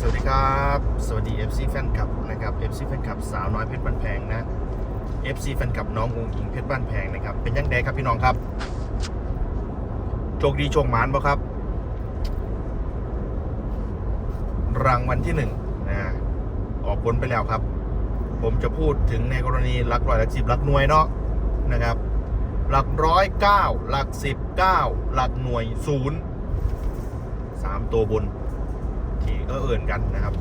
สวัสดีครับ สวัสดี FC แฟนคลับนะครับ FC แฟนคลับสาวน้อยเพชรบ้านแพงนะ FC แฟนคลับน้ององอิงเพชรบ้านแพงนะครับ เป็นยังไงครับพี่น้องครับ โชคดีโชคหมานบ่ครับ รางวัลที่หนึ่งนะออกผลไปแล้วครับ ผมจะพูดถึงในกรณีหลักร้อยหลักสิบหลักหน่วยเนาะนะครับ หลักร้อยเก้าหลักสิบเก้าหลักหน่วยศูนย์สามตัวบน ที่เออเอิ่นกันนะครับ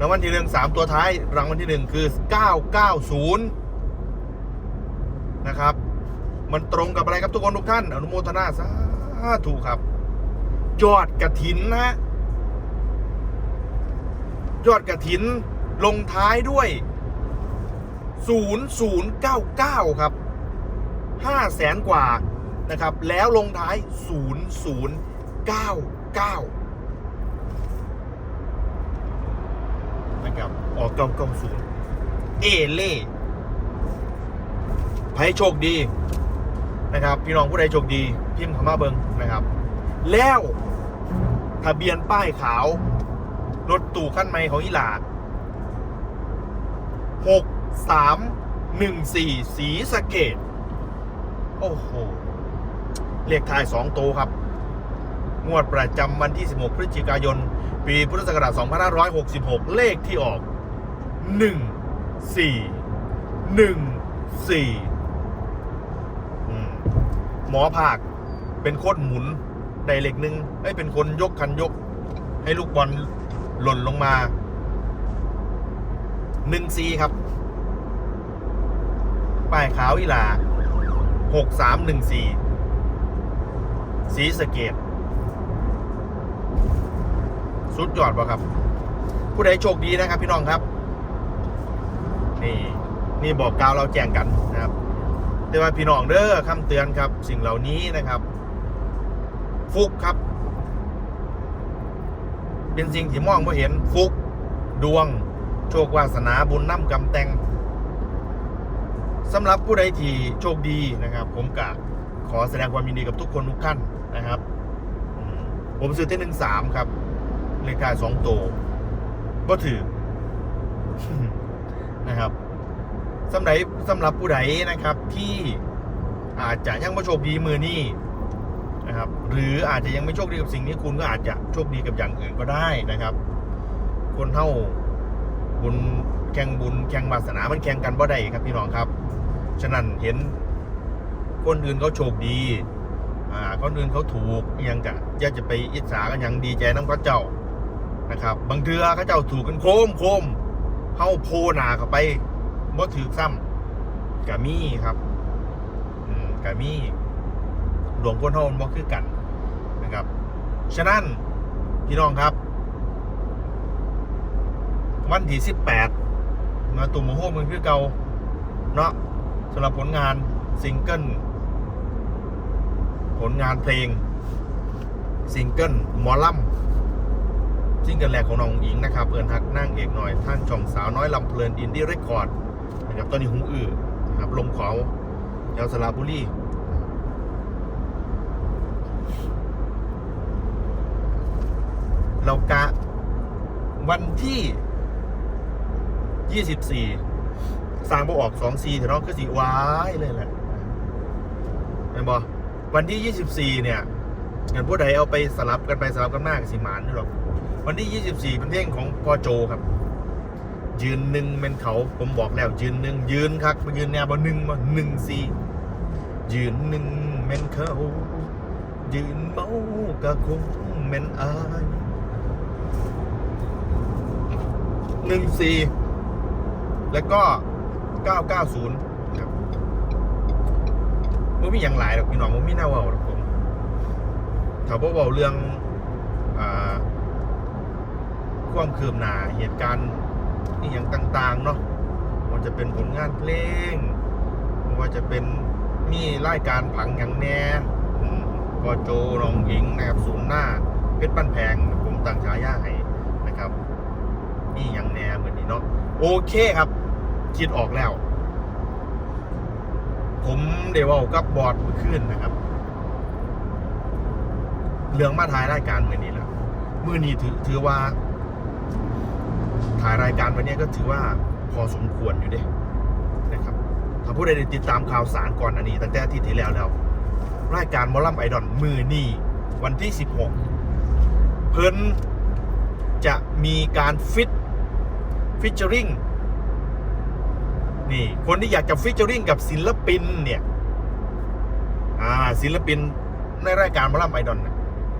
รางวัลที่หนึ่งสามตัวท้ายรางวัลที่หนึ่งคือ990นะครับ มันตรงกับอะไรครับทุกคนทุกท่าน อนุโมทนาสาธุครับ ยอดกระถินนะฮะยอดกระถินลงท้ายด้วย 0099 ครับ 5 แสนกว่านะครับ แล้วลงท้าย 0099 นะครับ ออกเก้าเก้าศูนย์เอเล่ไพ่โชคดีนะครับ พี่น้องผู้ใดโชคดีพิมพ์คำว่าเบิงนะครับ แล้วทะเบียนป้ายขาว รถตู่ขั้นไม่ของอีหลาหกสามหนึ่งสี่สีสะเกตโอ้โห เลขท้ายสองโตวครับ งวดประจำวันที่ 16 พฤศจิกายน ปีพุทธศักราช 2566 เลขที่ออก 1 4 1 4 หมอภาค เป็นโคนหมุนได้เลขหนึ่งไอ้เป็นคนยกคันยก ให้ลูกบอลหล่นลงมา 1 4 ครับ ป้ายขาวอีหลา 6 3 1 4 สีสเกต สุดยอดป่ะครับ ผู้ใดโชคดีนะครับ พี่น้องครับ นี่นี่บอกกาวเราแจ้งกันนะครับ แต่ว่าพี่น้องเด้อคำเตือนครับ สิ่งเหล่านี้นะครับ ฟุกครับ เป็นสิ่งที่มองไม่เห็นฟุก ดวง โชควาสนาบุญน้ำกำแตงสำหรับผู้ใดที่โชคดีนะครับ ผมกะขอแสดงความยินดีกับทุกคนทุกท่านนะครับ ผมซื้อที่หนึ่งสามครับ เลขท้ายสองตัวก็ถือนะครับสำหรับสำหรับผู้ใดนะครับ ที่อาจจะยังไม่โชคดีมือนี้นะครับ หรืออาจจะยังไม่โชคดีกับสิ่งนี้คุณก็อาจจะโชคดีกับอย่างอื่นก็ได้นะครับ คนเท่าบุญแข่งบุญแข่งวาสนามันแข่งกันบ่ได้ครับพี่น้องครับฉะนั้นเห็นคนอื่นเขาโชคดีอ่าคนอื่นเขาถูกยังกะอย่าจะไปอิจฉากันย่างดีใจน้ำเขาเจ้า นะครับ บางเทือเขาเจ้าถูกกันโคมโคมเฮาโพหนาเข้าไปบ่ถือซ้ำกะมี่ครับกะมี่ดวงคนเฮามันบ่คือกันนะครับ ฉะนั้นพี่น้องครับ วันที่สิบแปดมาตุ่มโมโหมันคือเก่าเนาะสำหรับผลงานซิงเกิลผลงานเพลงซิงเกิลหมอลำ ซิงเกิลแรกของน้องอิงนะครับเอินทักนั่งเอกหน่อยท่านช่องสาวน้อยลำเพลินอินดี้เรคคอร์ดนะครับตอนนี้หงอือนะครับลงเขาแถวสระบุรีเรากะวันที่ 24สร้างบออก2 4แต่น้องก็สีว้ายเลยแหละเห็นบอวันที่ 24 เนี่ยเงินผู้ใดเอาไปสลับกันไปสลับกันมากสิหมานนี่หรอก วันที่ 24 เป็นเพลงของพ่อโจครับ ยืนหนึ่งเป็นเขาผมบอกแล้ว ยืนหนึ่งยืนครับมายืนแนวบอหนึ่งมาหนึ่งสี่ยืนหนึ่งเม็นเขา ยืนเมากะคงเม็นอายหนึ่งสี่แล้วก็990ครับว่ามีอย่างหลายหรอกพี่น้องว่ามีแนวเว่าหรอกผมถ้าบ่เว้าเรื่องอ่า ความคืบหน้าเหตุการณ์นี่อย่างต่าง ๆ เนาะมันจะเป็นผลงานเพลงมว่าจะเป็นมีรายการผังอย่างแน่อืมพอโจน้องหญิงนะครับศูนย์หน้าเพชรบ้านแพงผมตั้งฉายาให้นะครับนี่อย่างแน่เหมือนนี้เนาะโอเคครับ คิดออกแล้ว ผมเดวเอากับบอร์ดเมื่อคืนนะครับเรื่องมาถ่ายรายการมือนี้แหละมือนี้ถือถือว่า ถ่ายรายการวันนี้ก็ถือว่าพอสมควรอยู่เด้นะครับ ถ้าผู้ใดติดตามข่าวสารก่อนอันนี้ ตั้งแต่ที่ที่แล้วแล้ว รายการมอลลัมไอดอนมือนี่วันที่ 16 เพิ่นจะมีการฟิตฟิชเจอริงนี่ คนที่อยากจะฟิชเจอริงกับศิลปินเนี่ย อ่าศิลปินในรายการมอลลัมไอดอน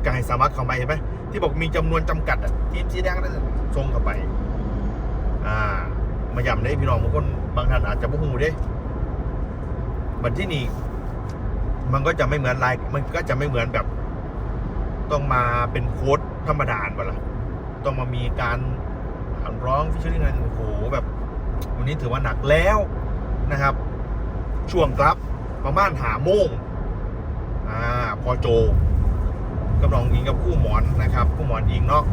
ก็ให้สามารถเข้าไปเห็นไหม ที่บอกมีจำนวนจำกัดอะทีมสีแดงก็ได้ส่งเข้าไป อ่า มาย้ำได้พี่น้องบางคนบางท่านอาจจะบ่ฮู้เด้บัดที่นี่มันก็จะไม่เหมือนไลน์มันก็จะไม่เหมือนแบบ ต้องมาเป็นโค้ดธรรมดาบ่ล่ะต้องมามีการร้องฟิชเชอร์งานโอ้โหแบบ วันนี้ถือว่าหนักแล้วนะครับ ช่วงกลับประมาณหาโมงอ่า พอโจ กับน้องอิงกับคู่หมอนนะครับคู่หมอนอิงเนาะ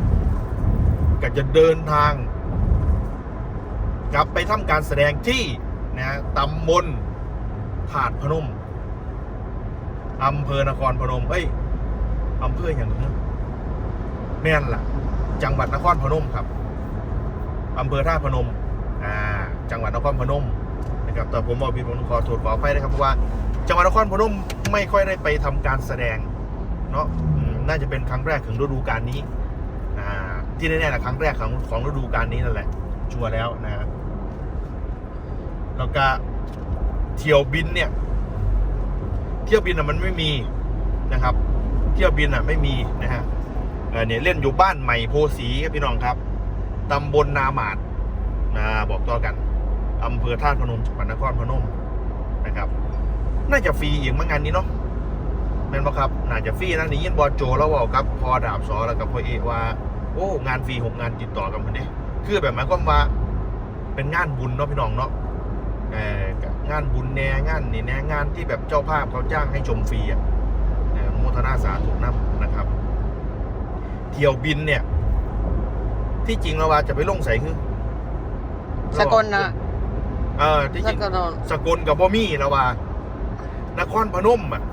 ก็จะเดินทาง กลับไปทำการแสดงที่นะตำบลถาดพนมอำเภอนครพนมเอ้ยอำเภออย่างนี้แม่นล่ะ จังหวัดนครพนมครับอำเภอท่าตุพนมอ่าจังหวัดนครพนมนะครับแต่ผมบอกพี่ผมขอโทษขออภัยนะครับเพราะว่า จังหวัดนครพนมไม่ค่อยได้ไปทำการแสดงเนาะ น่าจะเป็นครั้งแรกของฤดูกาลนี้ที่แน่ๆแหละครั้งแรกของของฤดูกาลนี้นั่นแหละ ชัวร์แล้วนะฮะแล้วก็เที่ยวบินเนี่ย เที่ยวบินอะมันไม่มีนะครับ เที่ยวบินอะไม่มีนะฮะเเนี่ยเล่นอยู่บ้านใหม่โพสีครับพี่น้องครับตำบลนาหมาดนะบอกต่อกันอำเภอท่าพนมจังหวัดนครพนมนะครับ น่าจะฟรีอีกมั้งงานนี้เนาะ ม่นบ่ครับน่าจะฟรีนะนี่ยินบอลโจแล้วบอกครับพอดาบสอแล้วกับพ่อเอกว่า โอ้งานฟรีหกงานติดต่อกันคนนี้คือแบบหมายความว่า เป็นงานบุญเนาะพี่น้องเนาะเอองานบุญแน่งานนี่แน่งานที่แบบเจ้าภาพเขาจ้างให้ชมฟรีอะเออโมทนาสาธุน้ำนะครับ เที่ยวบินเนี่ย ที่จริงเราว่าจะไปลงใส่คือสกลนะเออที่สจริงกลสกลกับบ่มีแล้วว่า นครพนมอะ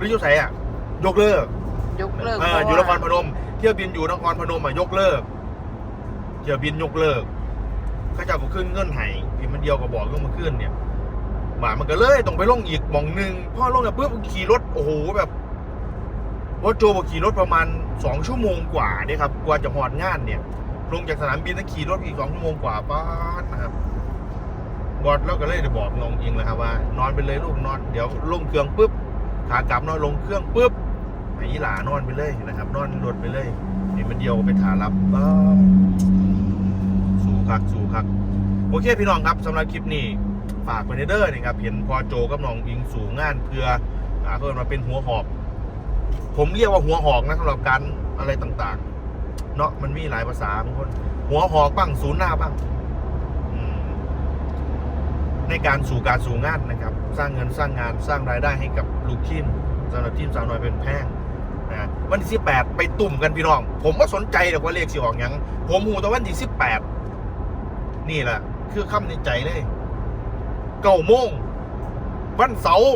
หรืออยู่ไสอะ ยกเลิกยกเลิกเอออยู่นครพนม เที่ยวบินอยู่นครพนมอะยกเลิก เที่ยวบินยกเลิกเข้าเจ้าก็ขึ้นเงื่อนไห้ที่มันเดียวกับบอกก็มาขึ้นเนี่ยหมามันก็เลยต้องไปลงอีกหมองหนึ่งพ่อลงเนี่ยปุ๊บขี่รถโอ้โหแบบว่าโจบอกขี่รถประมาณสองชั่วโมงกว่าเนี่ยครับกว่าจะหอดงานเนี่ย ลงจากสนามบินต้องขี่รถอีกสองชั่วโมงกว่าป้าดนะครับบอดแล้วก็เลยจะบอกน้องอิงเลยครับว่า นอนไปเลยลูกนอนเดี๋ยวลงเครื่องปุ๊บ ขากลับนอนลงเครื่องปุ๊บไอ้หลานอนไปเลยนะครับ นอนรถไปเลยนี่มันเดียวไปถารับบ้าสู่คักสู่คักโอเคพี่น้องครับสำหรับคลิปนี้ฝากไปในเด้อนะครับเห็นพอโจกับน้องอิงสู่งานเพื่ออาเพื่อมาเป็นหัวหอก ผมเรียกว่าหัวหอกนะสำหรับการอะไรต่างๆ เนาะมันมีหลายภาษาบางคน หัวหอกบ้างศูนย์หน้าบ้าง ในการสู่การสู่งานนะครับ สร้างเงินสร้างงานสร้างรายได้ให้กับลูกทีมสำหรับทีมสาวน้อยเป็นแพงนะวันที่สิบแปดไปตุ่มกันพี่น้อง ผมว่าสนใจแต่ว่าเลขสิออกยังผมหูแต่วันที่สิบแปดนี่แหละ คือคำในใจเลยเก้าโมงวันเสาร์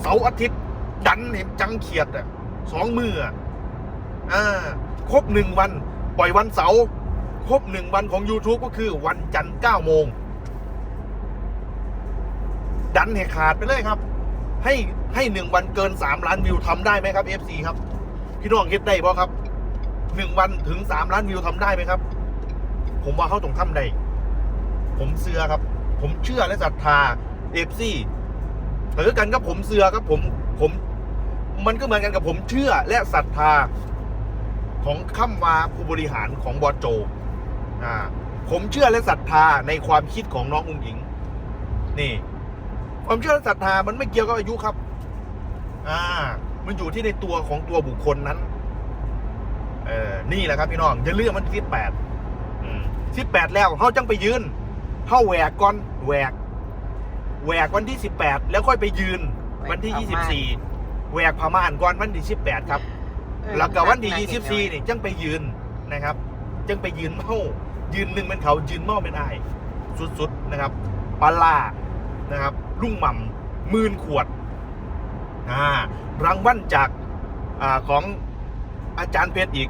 เสาร์อาทิตย์ ดันเห็นจังเขียดอะสองมืออะอ่าครบหนึ่งวัน ปล่อยวันเสาร์ครบหนึ่งวันของ YouTube ก็คือวันจันทร์เก้าโมง ดันให้ขาดไปเลยครับ ให้ให้หนึ่งวันเกินสามล้านวิวทำได้ไหมครับ FC ครับ พี่น้องคิดได้ป่ะครับหนึ่งวันถึงสามล้านวิวทำได้ไหมครับ ผมว่าเขาต้องทำได้ผมเชื่อครับ ผมเชื่อและศรัทธา FC หรือกันกับผมเชื่อครับผมผม มันก็เหมือนกันกับผมเชื่อและศรัทธาของข้ามวาผู้บริหารของบอโจอ่าผมเชื่อและศรัทธาในความคิดของน้องอุ้งอิง นี่ ความเชื่อและศรัทธามันไม่เกี่ยวกับอายุครับ อ่า มันอยู่ที่ในตัวของตัวบุคคลนั้น เออนี่แหละครับพี่น้องอย่าเลือกมันที่แปดสิบแปดแล้วเขาจังไปยืนเข้าแหวกก่อนแหวกแหวกวันที่สิบแปดแล้วค่อยไปยืน วันที่ยี่สิบสี่แหวกพม่านก่อนวันที่สิบแปดครับ แล้วก็วันที่ยี่สิบสี่นี่จังไปยืนนะครับ จังไปยืนเมายืนหนึ่งเป็นเขายืนเมาเป็นไอายสุดๆนะครับปลาล่านะครับ ลุงหม่ำหมื่นขวดรางวัลจากอของอาจารย์เพชรอีก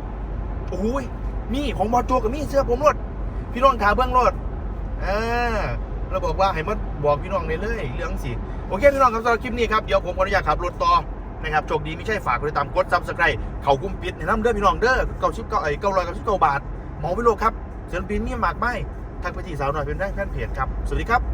โอ้ยมีของบอโจกับมีเสื้อผมรถพี่น้องขาเบื้องรถอ่าเราบอกว่าให้มาบอกพี่น้องในเลยเรื่องสิโอเคพี่น้องครับสำหรับคลิปนี้ครับเดี๋ยวผมขออนุญาตขับรถต่อนะครับโชคดีไม่ใช่ฝากกดติดตามกดซับสไครต์เขากุ้มปิดในน้ำเด้อพี่น้องเด้อเก้าชิปเก้าไอ้เก้าร้อยเก้าสิบเก้าบาทหมอวิโรครับเซนปีนมีหมากไม้ทักไปที่สาวหน่อยเป็นแฟนเพจครับ สวัสดีครับ